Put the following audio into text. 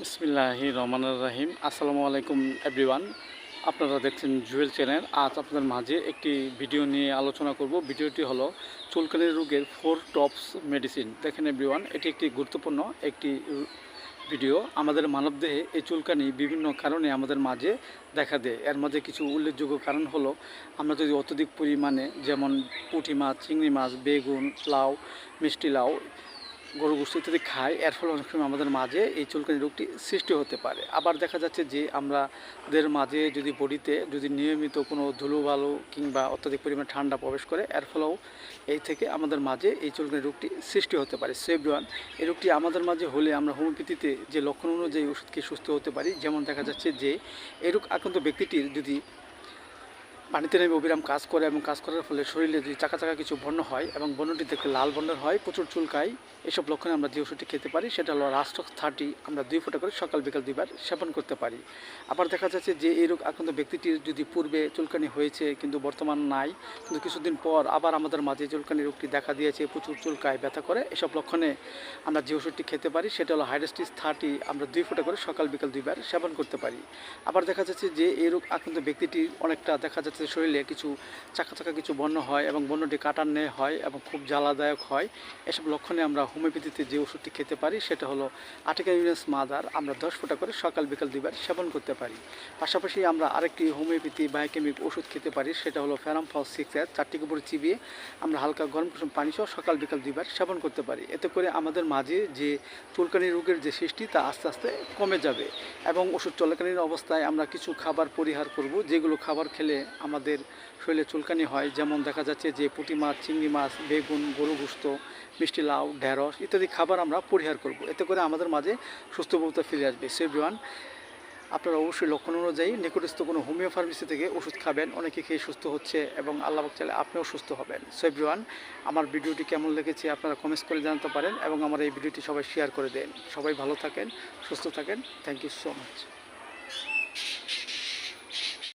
বিসমিল্লাহি রহমান রাহিম। আসসালামু আলাইকুম এভরিওয়ান। আপনারা দেখছেন জুয়েল চ্যানেল। আজ আপনাদের মাঝে একটি ভিডিও নিয়ে আলোচনা করব। ভিডিওটি হলো চুলকানি রোগের ফোর টপস মেডিসিন দেখেন এভরিওয়ান, এটি একটি গুরুত্বপূর্ণ একটি ভিডিও। আমাদের মানবদেহে এই চুলকানি বিভিন্ন কারণে আমাদের মাঝে দেখা দেয়। এর মাঝে কিছু উল্লেখযোগ্য কারণ হলো, আমরা যদি অত্যধিক পরিমাণে যেমন পুঁটি মাছ, চিংড়ি মাছ, বেগুন, লাউ, মিষ্টি লাউ গরু গোষ্ঠ ইত্যাদি খাই এর ফলে অনেক সময় আমাদের মাঝে এই চুলকানি রোগটি সৃষ্টি হতে পারে। আবার দেখা যাচ্ছে যে আমাদের মাঝে যদি বডিতে যদি নিয়মিত কোনো ধুলোবালু কিংবা অত্যাধিক পরিমাণে ঠান্ডা প্রবেশ করে, এর ফলেও এই থেকে আমাদের মাঝে এই চুলকানি রোগটি সৃষ্টি হতে পারে। সেভরান এই রোগটি আমাদের মাঝে হলে আমরা হোমিওপ্যাথিতে যে লক্ষণ অনুযায়ী ওষুধকে সুস্থ হতে পারি। যেমন দেখা যাচ্ছে যে এই রোগ আক্রান্ত ব্যক্তিটির যদি পানিতে নেমে অবিরাম কাজ করে এবং কাজ করার ফলে শরীরে যদি চাকা চাকা কিছু বর্ণ হয় এবং বর্ণটি দেখতে লাল বর্ণের হয়, প্রচুর চুলকায়। এসব লক্ষণে আমরা যে ওষুধটি খেতে পারি সেটা হলো রাস্টক্স থার্টি আমরা দুই ফোঁটা করে সকাল বিকাল দুইবার সেবন করতে পারি। আবার দেখা যাচ্ছে যে এই রোগ আক্রান্ত ব্যক্তিটির যদি পূর্বে চুলকানি হয়েছে কিন্তু বর্তমান নাই, কিন্তু কিছুদিন পর আবার আমাদের মাঝে চুলকানি রোগটি দেখা দিয়েছে, প্রচুর চুলকায় ব্যথা করে, এসব লক্ষণে আমরা যে ওষুধটি খেতে পারি সেটা হলো হাইড্রাস্টিস থার্টি আমরা দুই ফোঁটা করে সকাল বিকাল দুইবার সেবন করতে পারি। আবার দেখা যাচ্ছে যে এই রোগ আক্রান্ত ব্যক্তিটির অনেকটা দেখা যাচ্ছে শরীরে কিছু চাকা চাকা কিছু বন্য হয় এবং বন্যটি কাটার ন্যায় হয় এবং খুব জ্বালাদায়ক হয়। এসব লক্ষণে আমরা হোমিওপ্যাথিতে যে ওষুধটি খেতে পারি সেটা হলো আটিকা ইউনিস মাদার। আমরা দশ ফোঁটা করে সকাল বিকাল দুইবার সেবন করতে পারি। পাশাপাশি আমরা আরেকটি হোমিওপ্যাথি বায়োকেমিক ওষুধ খেতে পারি, সেটা হলো ফ্যারামফল সিক্স চারটি উপরে চিবিয়ে আমরা হালকা গরম কুসুম পানি সহ সকাল বিকাল দুইবার সেবন করতে পারি। এতে করে আমাদের মাঝে যে চুলকানি রোগের যে সৃষ্টি তা আস্তে আস্তে কমে যাবে এবং ওষুধ চলাকালীন অবস্থায় আমরা কিছু খাবার পরিহার করব, যেগুলো খাবার খেলে আমাদের শরীরে চুলকানি হয়, যেমন দেখা যাচ্ছে যে পুঁটি মাছ, চিংড়ি মাছ, বেগুন, গরু গুস্ত, মিষ্টি লাউ, ঢেঁড়স ইত্যাদি খাবার আমরা পরিহার করব। এতে করে আমাদের মাঝে সুস্থবতা ফিরে আসবে। সেভরিওয়ান আপনারা অবশ্যই লক্ষণ অনুযায়ী নিকটস্থ কোনো হোমিও ফার্মেসি থেকে ওষুধ খাবেন। অনেকে খেয়ে সুস্থ হচ্ছে এবং আল্লাহ চাইলে আপনিও সুস্থ হবেন। সো এভরিওয়ান আমার ভিডিওটি কেমন লেগেছে আপনারা কমেন্টস করে জানাতে পারেন এবং আমার এই ভিডিওটি সবাই শেয়ার করে দেন। সবাই ভালো থাকেন, সুস্থ থাকেন। Thank you so much